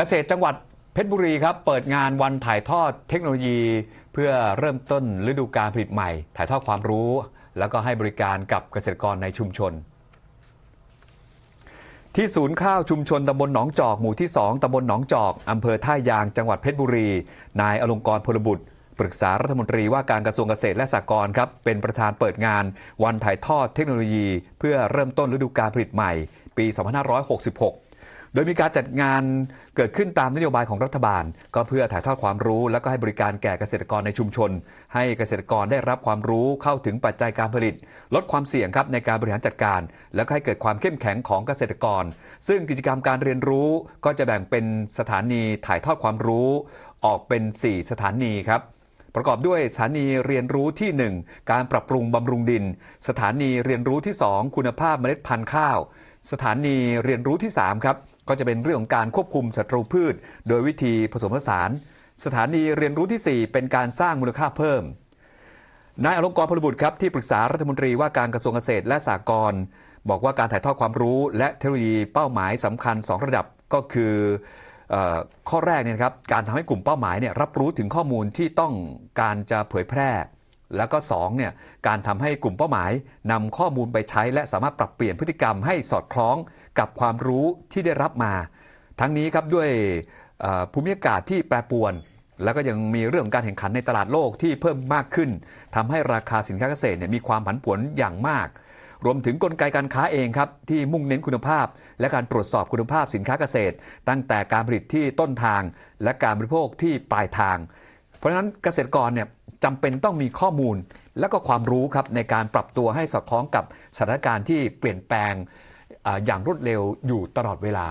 เกษตรจังหวัดเพชรบุรีครับเปิดงานวันถ่ายทอดเทคโนโลยี เพื่อเริ่มต้นฤดูการผลิตใหม่ ถ่ายทอดความรู้ แล้วก็ให้บริการกับเกษตรกรในชุมชน ที่ศูนย์ข้าวชุมชนตำบลหนองจอกหมู่ที่ 2ตำบลหนองจอกอำเภอท่ายางจังหวัดเพชรบุรี นายอลงกรณ์พลบุตรปรึกษารัฐมนตรีว่าการกระทรวงเกษตรและสหกรณ์ครับเป็นประธานเปิดงาน วันถ่ายทอดเทคโนโลยี เพื่อเริ่มต้นฤดูการผลิตใหม่ ปี 2566 โดยมีการจัดงานเกิดขึ้นตามนโยบายของรัฐบาล ก็เพื่อถ่ายทอดความรู้ และก็ให้บริการแก่เกษตรกรในชุมชน ให้เกษตรกรได้รับความรู้เข้าถึงปัจจัยการผลิต ลดความเสี่ยงครับในการบริหารจัดการ และให้เกิดความเข้มแข็งของเกษตรกร ซึ่งกิจกรรมการเรียนรู้ก็จะแบ่งเป็นสถานีถ่ายทอดความรู้ออกเป็น 4 สถานีครับประกอบด้วยสถานีเรียนรู้ที่ 1 การปรับปรุงบำรุงดิน สถานีเรียนรู้ที่ 2 คุณภาพเมล็ดพันธุ์ข้าว สถานีเรียนรู้ที่ 3 ครับ ก็จะเป็นเรื่องของการควบคุมศัตรูพืช โดยวิธีผสมผสาน สถานีเรียนรู้ทีสี่ 4 เป็นการสร้างมูลค่าเพิ่มนายอลงกรพลบุตรครับที่ปรึกษารัฐมนตรีว่าการกระทรวงเกษตรและสหกรณ์บอกว่าการถ่ายทอดความรู้ และเทคโนโลยีเป้าหมายสำคัญ 2 ระดับก็คืออข้อแรกเนี่ยครับการทำให้กลุ่มเป้าหมายเนี่ยรับรู้ถึงข้อมูลที่ต้องการจะเผยแพร่ แล้วก็2เนี่ยการทำให้กลุ่มเป้าหมายนำข้อมูลไปใช้ และสามารถปรับเปลี่ยนพฤติกรรมให้สอดคล้องกับความรู้ที่ได้รับมา ทั้งนี้ครับด้วยภูมิอากาศที่แปรปรวน แล้วก็ยังมีเรื่องของการแข่งขันในตลาดโลกที่เพิ่มมากขึ้นทำให้ราคาสินค้าเกษตรเนี่ยมีความผันผวนอย่างมาก รวมถึงกลไกการค้าเองครับที่มุ่งเน้นคุณภาพ และการตรวจสอบคุณภาพสินค้าเกษตร ตั้งแต่การผลิตที่ต้นทาง และการบริโภคที่ปลายทาง เพราะฉะนั้นเกษตรกรเนี่ย จำเป็นต้องมีข้อมูล และก็ความรู้ครับในการปรับตัวให้สอดคล้องกับสถานการณ์ที่เปลี่ยนแปลงอ่าอย่างรวดเร็วอยู่ตลอดเวลา